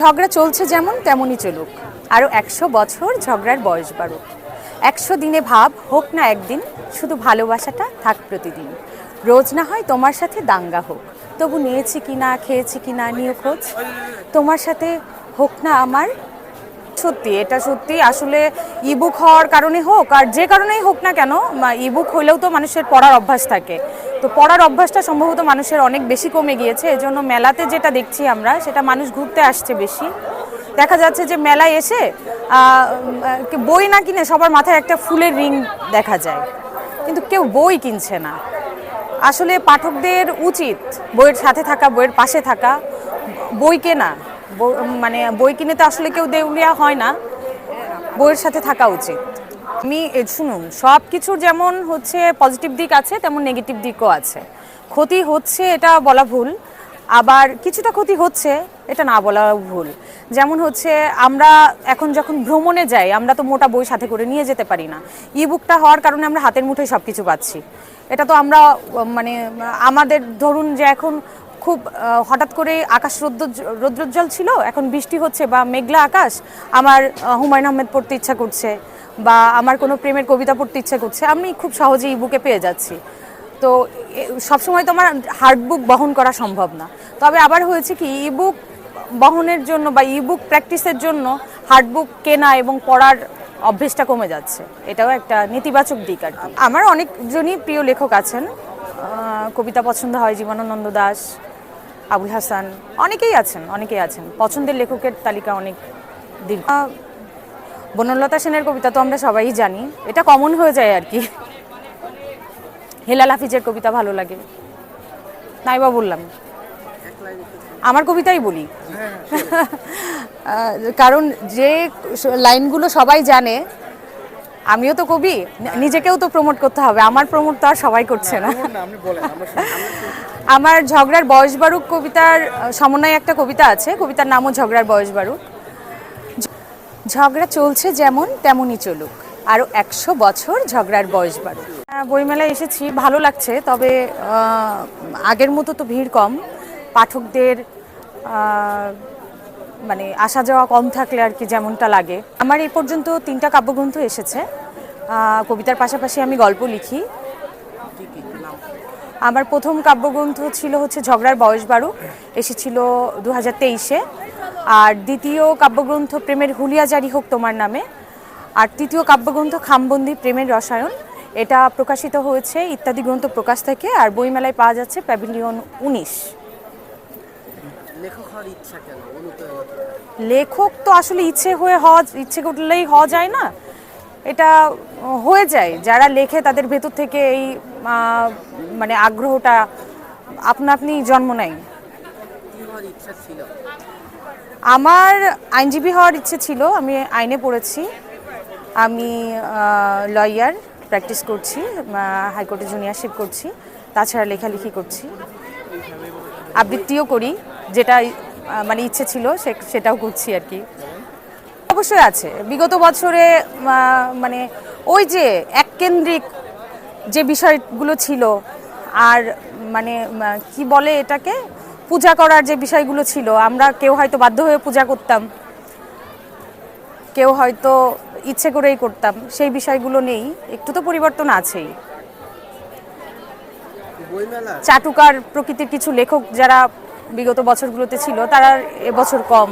ঝগড়া চলছে যেমন তেমনই চলুক। আরও একশো বছর ঝগড়ার বয়স বাড়ুক। একশো দিনে ভাব হোক না একদিন, শুধু ভালোবাসাটা থাক প্রতিদিন। রোজ না হয় তোমার সাথে দাঙ্গা হোক। তবু নিয়েছি কি না, খেয়েছি কি না নিয়ে খোঁজ। তোমার সাথে হোক না আমার, সত্যি, এটা সত্যি। আসলে ইবুক হওয়ার কারণে হোক, আর যে কারণেই হোক না কেন ইবুক হলেও তো মানুষের পড়ার অভ্যাস থাকে। তো পড়ার অভ্যাসটা সম্ভবত মানুষের অনেক বেশি কমে গিয়েছে। এজন্য মেলাতে যেটা দেখছি আমরা, সেটা মানুষ ঘুরতে আসছে বেশি। দেখা যাচ্ছে যে মেলায় এসে বই না কিনে সবার মাথায় একটা ফুলের রিং দেখা যায়। কিন্তু কেউ বই কিনছে না। আসলে পাঠকদের উচিত বইয়ের সাথে থাকা, বইয়ের পাশে থাকা। বই কেনা মানে বই কিনে তো আসলে কেউ দেউলিয়া হয় না। বইয়ের সাথে থাকা উচিত। আমি শুনুন সব কিছুর যেমন হচ্ছে পজিটিভ দিক আছে, তেমন নেগেটিভ দিকও আছে। ক্ষতি হচ্ছে এটা বলা ভুল, আবার কিছুটা ক্ষতি হচ্ছে এটা না বলা ভুল। যেমন হচ্ছে আমরা এখন যখন ভ্রমণে যাই, আমরা তো মোটা বই সাথে করে নিয়ে যেতে পারি না। ই বুকটা হওয়ার কারণে আমরা হাতের মুঠোয় সব কিছু পাচ্ছি। এটা তো আমরা মানে আমাদের ধরুন যে এখন খুব হঠাৎ করে আকাশ রৌদ্র, রৌদ্রোজ্জ্বল ছিল, এখন বৃষ্টি হচ্ছে বা মেঘলা আকাশ, আমার হুমায়ুন আহমেদ পড়তে ইচ্ছা করছে। বা আমার কোনো প্রেমের কবিতা পড়তে ইচ্ছে করছে, আমি খুব সহজেই বুকে পেয়ে যাচ্ছি। তো সবসময় তো আমার হার্ড বুক বহন করা সম্ভব না। তবে আবার হয়েছে কি ইবুক বহনের জন্য বা ইবুক প্র্যাকটিসের জন্য হার্ড বুক কেনা এবং পড়ার অভ্যেসটা কমে যাচ্ছে। এটাও একটা নেতিবাচক দিক আর আমার অনেকজনই প্রিয় লেখক আছেন। কবিতা পছন্দ হয় জীবনানন্দ দাস, আবুল হাসান, অনেকেই আছেন অনেকেই আছেন। পছন্দের লেখকের তালিকা অনেক দীর্ঘ। বনলতা সেনের কবিতা তো আমরা সবাই জানি। এটা কমন হয়ে যায় আর কি। হেলাল হাফিজের কবিতা ভালো লাগে। নাইবা বললাম। আমার কবিতাই বলি। কারণ যে লাইনগুলো সবাই জানে আমিও তো কবি নিজেকেও তো প্রমোট করতে হবে। আমার প্রমোট তো আর সবাই করছে না। আমরা ঝগড়ার বয়স বারুক কবিতার সমন্বয়ে একটা কবিতা আছে। কবিতার নামও ঝগড়ার বয়স বারুক। ঝগড়া চলছে যেমন তেমনই চলুক। আরও একশো বছর ঝগড়ার বয়স আহ, বইমেলায় এসেছি ভালো লাগছে তবে আগের মতো তো ভিড় কম। পাঠকদের মানে আসা যাওয়া কম থাকলে আর কি যেমনটা লাগে। আমার এই পর্যন্ত তিনটা কাব্যগ্রন্থ এসেছে। কবিতার পাশাপাশি আমি গল্প লিখি। আমার প্রথম কাব্যগ্রন্থ ছিল হচ্ছে ঝগড়ার বয়স বারো এসেছিল দু হাজার তেইশে। আর দ্বিতীয় কাব্যগ্রন্থ প্রেমের হুলিয়া জারি হোক তোমার নামে। আর তৃতীয় কাব্যগ্রন্থ খামবন্দি প্রেমের রসায়ন। এটা প্রকাশিত হয়েছে ইত্যাদি গ্রন্থ প্রকাশ থেকে আর বইমেলায় পাওয়া যাচ্ছে প্যাভিলিয়ন উনিশ। লেখক হওয়ার ইচ্ছা লেখক তো আসলে ইচ্ছে হয়ে হওয়া ইচ্ছে করলেই হওয়া যায় না। এটা হয়ে যায়। যারা লেখে তাদের ভেতর থেকে এই মানে আগ্রহটা আপনা আপনি জন্ম নেয় কি হওয়ার ইচ্ছা ছিল আমার আইনজীবী হওয়ার ইচ্ছে ছিল, আমি আইনে পড়েছি। আমি লয়ার প্র্যাকটিস করছি হাইকোর্টে জুনিয়রশিপ করছি, তাছাড়া লেখালেখি করছি। আবৃত্তিও করি, যেটা মানে ইচ্ছে ছিল সেটাও করছি আর কি। অবশ্যই আছে। বিগত বছরে মানে ওই যে এককেন্দ্রিক যে বিষয়গুলো ছিল, আর মানে কি বলে এটাকে? পূজা করার যে বিষয়গুলো ছিল আমরা কেউ হয়তো বাধ্য হয়ে পূজা করতাম। কেউ হয়তো ইচ্ছে করেই করতাম। সেই বিষয়গুলো নেই। একটু তো পরিবর্তন আছেই। চাটুকার প্রকৃতির কিছু লেখক যারা বিগত বছরগুলোতে ছিল তারা এবছর কম।